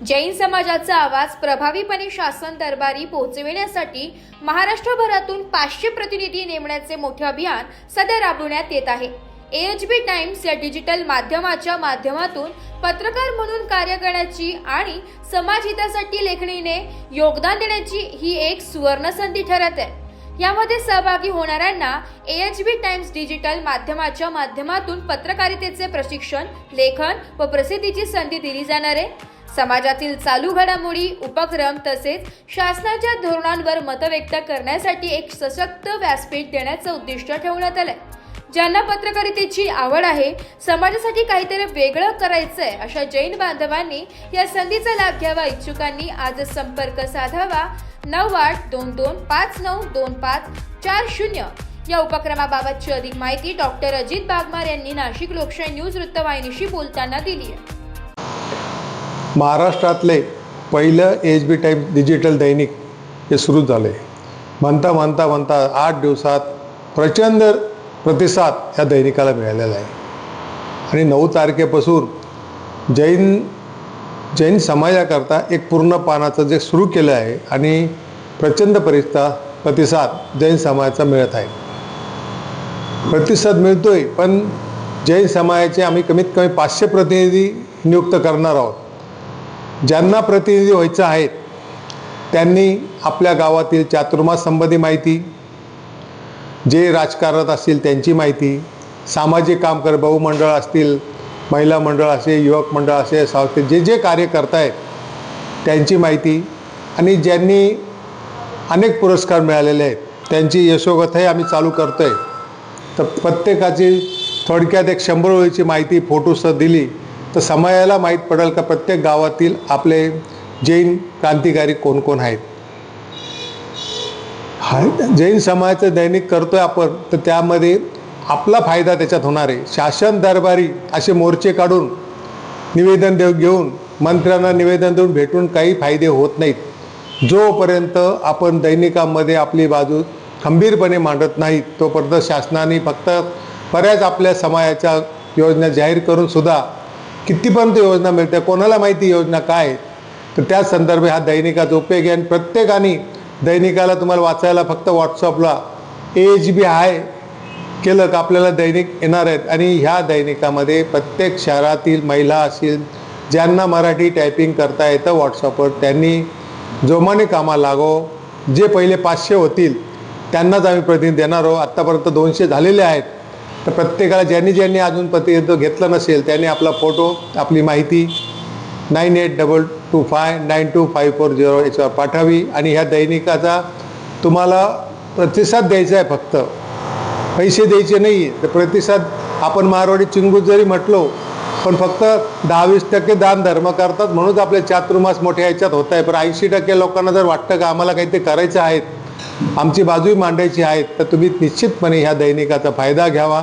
जैन समाजाचा आवाज प्रभावीपणे शासन दरबारी पोहोचविण्यासाठी महाराष्ट्रभरातून पाचशे प्रतिनिधी नेमण्याचे मोठे अभियान सध्या राबवण्यात येत आहे. एच बी टाइम्स या डिजिटल माध्यमाच्या माध्यमातून पत्रकार म्हणून कार्य करण्याची आणि समाज हितासाठी लेखणीने योगदान देण्याची ही एक सुवर्ण संधी ठरत आहे. यामध्ये सहभागी होणाऱ्यांना एच बी टाइम्स डिजिटल माध्यमाच्या माध्यमातून पत्रकारितेचे प्रशिक्षण लेखन व प्रसिद्धीची संधी दिली जाणार आहे. समाजातील चालू घडामोडी उपक्रम तसेच शासनाच्या धोरणांवर मत व्यक्त करण्यासाठी एक सशक्त व्यासपीठ देण्याचं उद्दिष्ट ठेवण्यात आलंय. ज्यांना पत्रकारितेची आवड आहे समाजासाठी काहीतरी वेगळं करायचंय अशा जैन बांधवांनी या संधीचा लाभ घ्यावा. इच्छुकांनी आज संपर्क साधावा. नऊ आठ दोन दोन पाच नऊ दोन पाच चार शून्य. या उपक्रमाबाबतची अधिक माहिती डॉक्टर अजित बागमार यांनी नाशिक लोकशाही न्यूज वृत्तवाहिनीशी बोलताना दिली आहे महाराष्ट्रातले पहिलं एच बी टाईप डिजिटल दैनिक हे सुरू झाले म्हणता म्हणता म्हणता आठ दिवसात प्रचंड प्रतिसाद या दैनिकाला मिळालेला आहे. आणि नऊ तारखेपासून जैन जैन समाजाकरता एक पूर्ण पानाचं जे सुरू केलं आहे आणि प्रचंड परिस्था प्रतिसाद जैन समाजाचा मिळत आहे. प्रतिसाद मिळतोय पण जैन समाजाचे आम्ही कमीत कमी पाचशे प्रतिनिधी नियुक्त करणार आहोत. ज्यांना प्रतिनिधी व्हायचं आहेत त्यांनी आपल्या गावातील चातुर्मासंबंधी माहिती जे राजकारणात असतील त्यांची माहिती सामाजिक काम कर बहुमंडळ असतील महिला मंडळ असेल युवक मंडळ असेल सावते जे जे कार्य करतायत त्यांची माहिती आणि ज्यांनी अनेक पुरस्कार मिळालेले आहेत त्यांची यशोगथाही आम्ही चालू करतो आहे तर प्रत्येकाची थोडक्यात एक शंभर वेळीची माहिती फोटोसह दिली तर समाजाला माहीत पडेल का प्रत्येक गावातील आपले जैन क्रांतिकारी कोण कोण आहेत? हा जैन समाजाचं दैनिक करतोय आपण तर त्यामध्ये आपला फायदा त्याच्यात होणार आहे. शासन दरबारी असे मोर्चे काढून निवेदन देऊ घेऊन मंत्र्यांना निवेदन देऊन भेटून काही फायदे होत नाहीत. जोपर्यंत आपण दैनिकामध्ये आपली बाजू खंबीरपणे मांडत नाहीत तोपर्यंत शासनाने फक्त बऱ्याच आपल्या समाजाच्या योजना जाहीर करून सुद्धा कितीपर्यंत योजना मिळते कोणाला माहिती योजना काय तर त्या संदर्भे हा दैनिकाचा उपयोग आहे. आणि प्रत्येकाने दैनिकाला तुम्हाला वाचायला फक्त व्हॉट्सअपला एज बी हाय केलं का आपल्याला दैनिक येणार आहेत. आणि ह्या दैनिकामध्ये प्रत्येक शहरातील महिला असतील ज्यांना मराठी टायपिंग करता येतं व्हॉट्सअपवर त्यांनी जोमाने कामा लागो. जे पहिले पाचशे होतील त्यांनाच आम्ही प्रतिनिधी देणार आहोत. आत्तापर्यंत दोनशे झालेले आहेत. तर प्रत्येकाला ज्यांनी ज्यांनी अजून प्रतिनिधित्व घेतलं नसेल त्यांनी आपला फोटो आपली माहिती nine eight double two five nine two five four zero याच्यावर पाठवावी. आणि ह्या दैनिकाचा तुम्हाला प्रतिसाद द्यायचा आहे फक्त. पैसे द्यायचे नाही तर प्रतिसाद आपण मारवाडी चिंगूस जरी म्हटलो पण फक्त दहावीस टक्के दान धर्म करतात म्हणूनच आपले चातुर्मास मोठ्या ह्याच्यात होत आहे. पण ऐंशी टक्के लोकांना जर वाटतं का आम्हाला काहीतरी करायचं आहेत आमची बाजूही मांडायची आहेत तर तुम्ही निश्चितपणे ह्या दैनिकाचा फायदा घ्यावा.